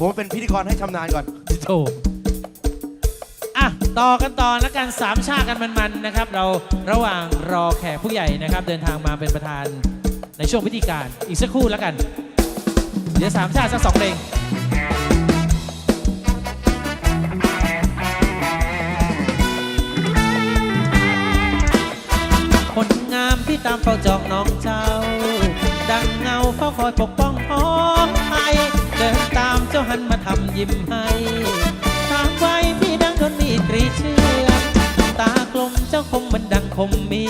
ผมเป็นพิธีกรให้ชำนาญก่อนโถอะ ต่อกันต่อแล้วกันสามชาติกันมันๆนะครับ เราระหว่างรอแขกผู้ใหญ่นะครับ เดินทางมาเป็นประธานในช่วงพิธีการอีกสักครู่แล้วกัน เดี๋ยวสามชาติสักสองเพลงคนงามที่ตามเฝ้าจองน้องเจ้า ดังเงาเฝ้าคอยปกป้องพ้อง จ้าหันมาทำยิ้มให้ทางไว้พี่ดังดนมีกรีเชือตากลมเจ้าคมมันดังคมมี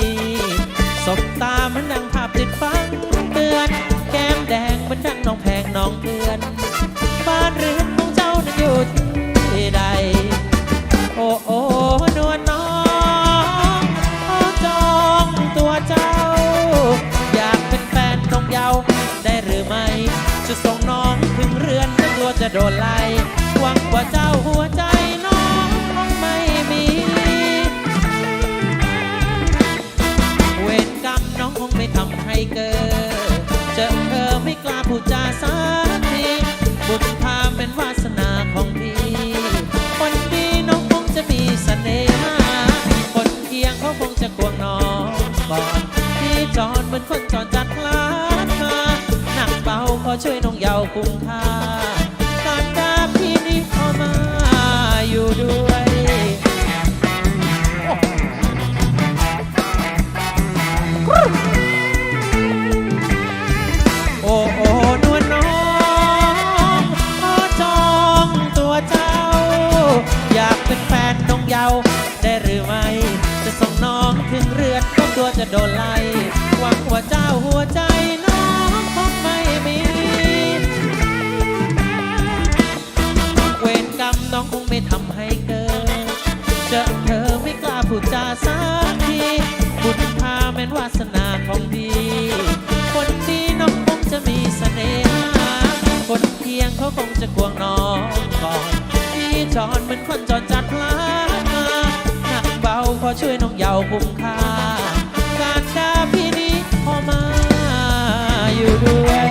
ไล่หวังว่าเจ้าหัวใจน้องคงไม่มี เวรกรรมน้องคงไม่ทำให้เกิด เจอเธอไม่กล้าพูดจาสักที บุญพาเป็นวาสนาของพี่คนดีน้องคงจะมีเสน่หาคนเคียงเขาคงจะควงน้องก่อนพี่จอนเหมือนคนจอนจัดลาดมาหนักเบาขอช่วยน้องเยาว์คุ้มค่า โดนไล่หวังว่าเจ้าหัวใจน้องคงไม่มี เวรกรรมน้องคงไม่ทำให้เกิดเจอเธอไม่กล้าพูดจาสักทีบุญพาแม้นวาสนาของพี่คนดีน้องคงจะมีเสน่หาคนเคียงเขาคงจะควงน้องก่อนพี่จอนเหมือนคนจอนจัดพลาดหนักเบาพอช่วยน้องเยาว์คุ้มค่า การดาพี่นี้พอมาอยู่ด้วย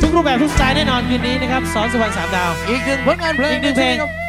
ทุกรูปแบบทุกสไตล์แน่นอนคืนนี้นะครับสอนสุวรรณสามดาว อีกหนึ่งผลงานเพลงอีกหนึ่งเพลงใช่ไมครับ